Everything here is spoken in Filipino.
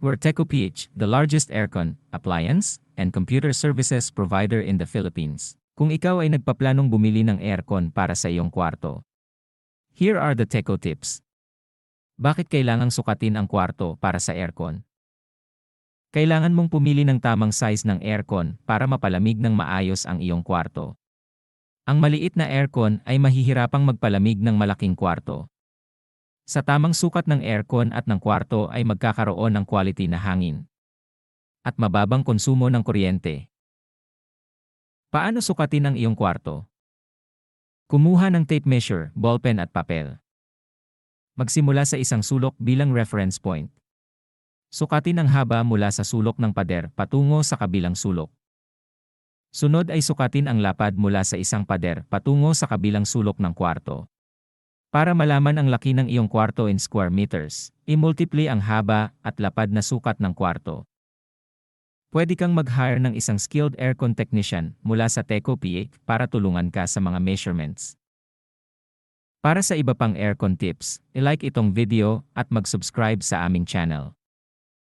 We're TecoPH, the largest aircon, appliance, and computer services provider in the Philippines. Kung ikaw ay nagpaplanong bumili ng aircon para sa iyong kwarto, here are the Teco tips. Bakit kailangang sukatin ang kwarto para sa aircon? Kailangan mong pumili ng tamang size ng aircon para mapalamig ng maayos ang iyong kwarto. Ang maliit na aircon ay mahihirapang magpalamig ng malaking kwarto. Sa tamang sukat ng aircon at ng kwarto ay magkakaroon ng quality na hangin. At mababang konsumo ng kuryente. Paano sukatin ang iyong kwarto? Kumuha ng tape measure, ballpen at papel. Magsimula sa isang sulok bilang reference point. Sukatin ang haba mula sa sulok ng pader patungo sa kabilang sulok. Sunod ay sukatin ang lapad mula sa isang pader patungo sa kabilang sulok ng kwarto. Para malaman ang laki ng iyong kwarto in square meters, i-multiply ang haba at lapad na sukat ng kwarto. Pwede kang mag-hire ng isang skilled aircon technician mula sa Teco PA para tulungan ka sa mga measurements. Para sa iba pang aircon tips, i-like itong video at mag-subscribe sa aming channel.